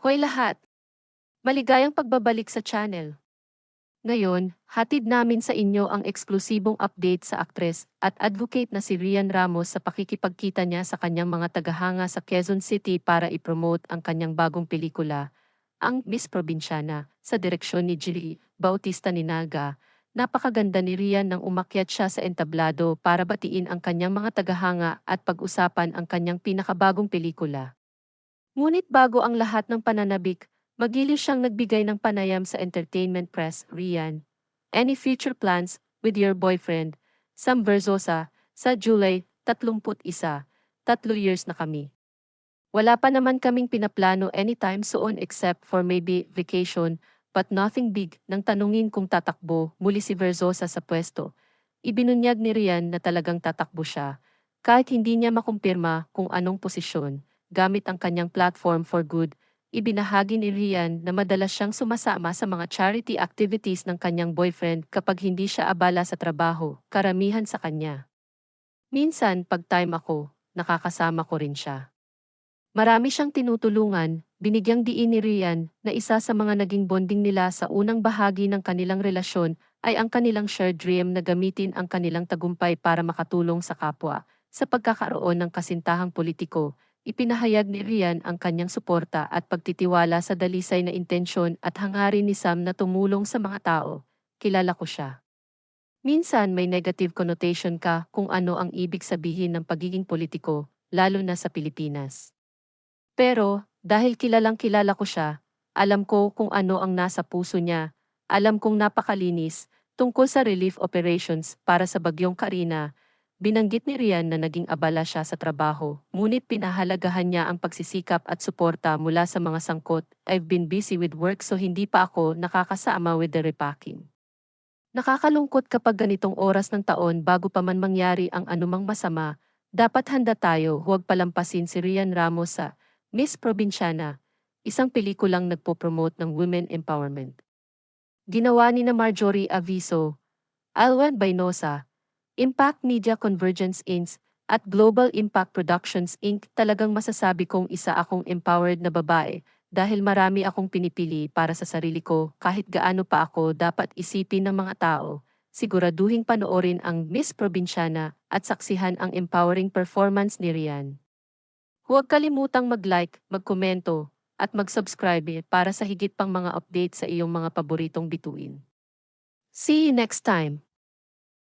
Hoy lahat! Maligayang pagbabalik sa channel. Ngayon, hatid namin sa inyo ang eksklusibong update sa aktres at advocate na si Rian Ramos sa pakikipagkita niya sa kanyang mga tagahanga sa Quezon City para ipromote ang kanyang bagong pelikula, ang Miss Provinciana, sa direksyon ni Jilly Bautista Ninaga. Napakaganda ni Rian nang umakyat siya sa entablado para batiin ang kanyang mga tagahanga at pag-usapan ang kanyang pinakabagong pelikula. Ngunit bago ang lahat ng pananabik, Magiliw siyang nagbigay ng panayam sa entertainment press, Rian. Any future plans with your boyfriend, Sam Verzosa, sa July 31, tatlo years na kami. Wala pa naman kaming pinaplano anytime soon except for maybe vacation, but nothing big nang tanungin kung tatakbo muli si Verzosa sa pwesto. Ibinunyag ni Rian na talagang tatakbo siya, kahit hindi niya makumpirma kung anong posisyon, gamit ang kanyang platform for good, Ibinahagi ni Rian na madalas siyang sumasama sa mga charity activities ng kanyang boyfriend kapag hindi siya abala sa trabaho, karamihan sa kanya. Minsan, pag time ako, nakakasama ko rin siya. Marami siyang tinutulungan, binigyang diin ni Rian na isa sa mga naging bonding nila sa unang bahagi ng kanilang relasyon ay ang kanilang shared dream na gamitin ang kanilang tagumpay para makatulong sa kapwa sa pagkakaroon ng kasintahang politiko Ipinahayag ni Rian ang kanyang suporta at pagtitiwala sa dalisay na intensyon at hangarin ni Sam na tumulong sa mga tao. Kilala ko siya. Minsan may negative connotation ka kung ano ang ibig sabihin ng pagiging politiko, lalo na sa Pilipinas. Pero, dahil kilalang kilala ko siya, alam ko kung ano ang nasa puso niya, alam kong napakalinis, tungkol sa relief operations para sa Bagyong Karina, Binanggit ni Rian na naging abala siya sa trabaho, ngunit pinahalagahan niya ang pagsisikap at suporta mula sa mga sangkot. I've been busy with work so hindi pa ako nakakasama with the repacking. Nakakalungkot kapag ganitong oras ng taon bago pa man mangyari ang anumang masama, dapat handa tayo huwag palampasin si Rian Ramos sa Miss Provinciana, isang pelikulang nagpo-promote ng women empowerment. Ginawa ni na Marjorie Aviso, Alwan Bainosa, Impact Media Convergence Inc. at Global Impact Productions Inc. talagang masasabi kong isa akong empowered na babae dahil marami akong pinipili para sa sarili ko kahit gaano pa ako dapat isipin ng mga tao. Siguraduhing panoorin ang Miss Provinciana at saksihan ang empowering performance ni Rian. Huwag kalimutang mag-like, magkomento, at mag-subscribe para sa higit pang mga update sa iyong mga paboritong bituin. See you next time!